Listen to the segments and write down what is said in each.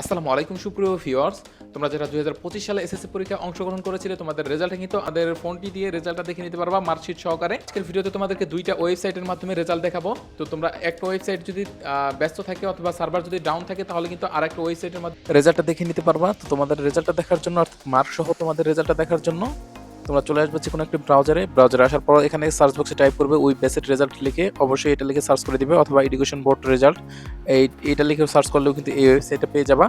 আসসালামু আলাইকুম, সুপ্রিয় ভিউয়ার্স তোমরা যারা দুই হাজার পঁচিশ সালে এসএসসি পরীক্ষায় অংশগ্রহণ করেছিলে, তোমাদের রেজাল্টে কিন্তু আমাদের ফোনটি দিয়ে রেজাল্টটা দেখে নিতে পারবা মার্কশিট সহকারে। আজকের ভিডিওতে তোমাদেরকে দুইটা ওয়েবসাইটের মাধ্যমে রেজাল্ট দেখাবো। তো তোমরা একটা ওয়েবসাইট যদি ব্যস্ত থাকে অথবা সার্ভার যদি ডাউন থাকে, তাহলে কিন্তু আরেকটা ওয়েবসাইটের মাধ্যমে রেজাল্টটা দেখে নিতে পারবা। তো তোমাদের রেজাল্টটা দেখার জন্য, অর্থাৎ মার্ক সহ তোমাদের রেজাল্টটা দেখার জন্য, তোমরা চলে আসবে যে কোনো একটি ব্রাউজারে ব্রাউজারে আসার পর এখানে সার্চ বক্সে টাইপ করবে, ওই বেসেড রেজাল্ট লিখে অবশ্যই এটা লিখে সার্চ করে দিবে, অথবা এডুকেশন বোর্ড রেজাল্ট এই এটা লিখে সার্চ করলেও কিন্তু এই ওয়েবসাইটটা পেয়ে যাবা।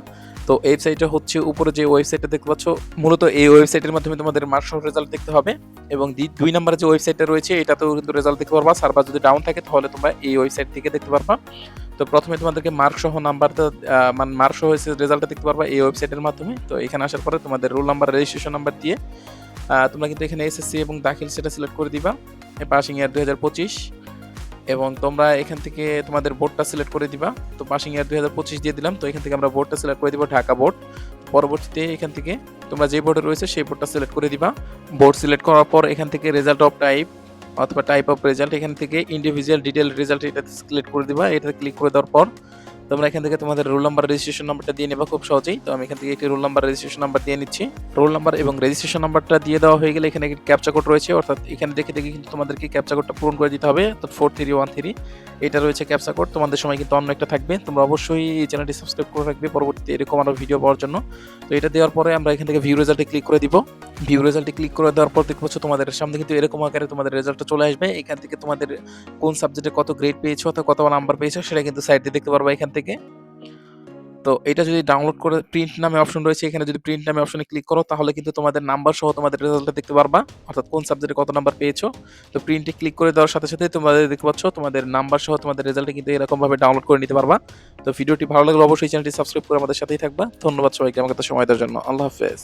তো ওয়েবসাইটটা হচ্ছে উপরে যে ওয়েবসাইটটা দেখতে পাচ্ছ, মূলত এই ওয়েবসাইটের মাধ্যমে তোমাদের মার্কসহ রেজাল্ট দেখতে হবে এবং দুই নম্বরে যে ওয়েবসাইটটা রয়েছে, এটাতেও কিন্তু রেজাল্ট দেখতে পারবা। সার্ভার যদি ডাউন থাকে, তাহলে তোমরা এই ওয়েবসাইট থেকে দেখতে পারবা। তো প্রথমে তোমাদেরকে মার্ক সহ নাম্বারটা মানে মার্ক সহ রেজাল্টটা দেখতে পারবা এই ওয়েবসাইটের মাধ্যমে। তো এখানে আসার পরে তোমাদের রোল নাম্বার রেজিস্ট্রেশন নাম্বার দিয়ে তোমরা কিন্তু এখানে এসএসসি এবং দাখিল সেটা সিলেক্ট করে দিবা। পাসিং ইয়ার দু হাজার পঁচিশ। এবং তোমরা এখান থেকে তোমাদের বোর্ডটা সিলেক্ট করে দিবা। তো পাসিং ইয়ার দুই হাজার পঁচিশ দিয়ে দিলাম। তো এখান থেকে আমরা বোর্ডটা সিলেক্ট করে দিব ঢাকা বোর্ড। পরবর্তীতে এখান থেকে তোমরা যে বোর্ডে রয়েছে সেই বোর্ডটা সিলেক্ট করে দিবা। বোর্ড সিলেক্ট করার পর এখান থেকে রেজাল্ট অফ টাইপ অথবা টাইপ অফ রেজাল্ট এখান থেকে ইন্ডিভিজুয়াল ডিটেল রেজাল্ট এটা সিলেক্ট করে দিবা। এটা ক্লিক করে দেওয়ার পর তোমরা এখান থেকে তোমাদের রোল নাম্বার রেজিস্ট্রেশন নাম্বারটা দিয়ে নেবা খুব সহজেই। তো আমি এখান থেকে একটি রোল নাম্বার রেজিস্ট্রেশন নাম্বার দিয়ে নিচ্ছি। রোল নাম্বার এবং রেজিস্ট্রেশন নাম্বারটা দিয়ে দেওয়া হয়ে গেলে এখানে একটি ক্যাপচা কোড রয়েছে। অর্থাৎ এখানে দেখে দেখে কিন্তু তোমাদেরকে ক্যাপচা কোডটা পূরণ করে দিতে হবে। অর্থাৎ ফোর থ্রি ওয়ান থ্রি এটা রয়েছে ক্যাপচা কোড তোমাদের সময় কিন্তু অন্য একটা থাকবে। তোমরা অবশ্যই এই চ্যানেলটি সাবস্ক্রাইব করে রাখবে পরবর্তীতে এরকম আরও ভিডিও পাওয়ার জন্য। তো এটা দেওয়ার পরে আমরা এখান থেকে ভিউ রেজাল্টে ক্লিক করে দিব। ভিউ রেজাল্টে ক্লিক করে দেওয়ার পর দেখতে পাচ্ছ তোমাদের সামনে কিন্তু এরকম আকারে তোমাদের রেজাল্টটা চলে আসবে। এখান থেকে তোমাদের কোন সাবজেক্টে কত গ্রেড পেয়েছ অথবা কত নাম্বার পেয়েছ সেটা কিন্তু সাইডে দেখতে পারবা। এখান থেকে তো এটা যদি ডাউনলোড করে প্রিন্ট নামে অপশন রয়েছে, এখানে যদি প্রিন্ট নামে অপশনে ক্লিক করো, তাহলে কিন্তু তোমাদের নাম্বার সহ তোমাদের রেজাল্টটা দেখতে পারবা। অর্থাৎ কোন সাবজেক্টে কত নাম্বার পেয়েছ। তো প্রিন্টে ক্লিক করে দেওয়ার সাথে সাথে তোমাদের দেখতে পাচ্ছ, তোমাদের নাম্বার সহ তোমাদের রেজাল্টে কিন্তু এরকমভাবে ডাউনলোড করে নিতে পারবা। তো ভিডিওটি ভালো লাগলে অবশ্যই চ্যানেলটি সাবস্ক্রাইব করে আমাদের সাথেই থাকবা। ধন্যবাদ সবাইকে আমাকে সময় দেওয়ার জন্য। আল্লাহ হাফেজ।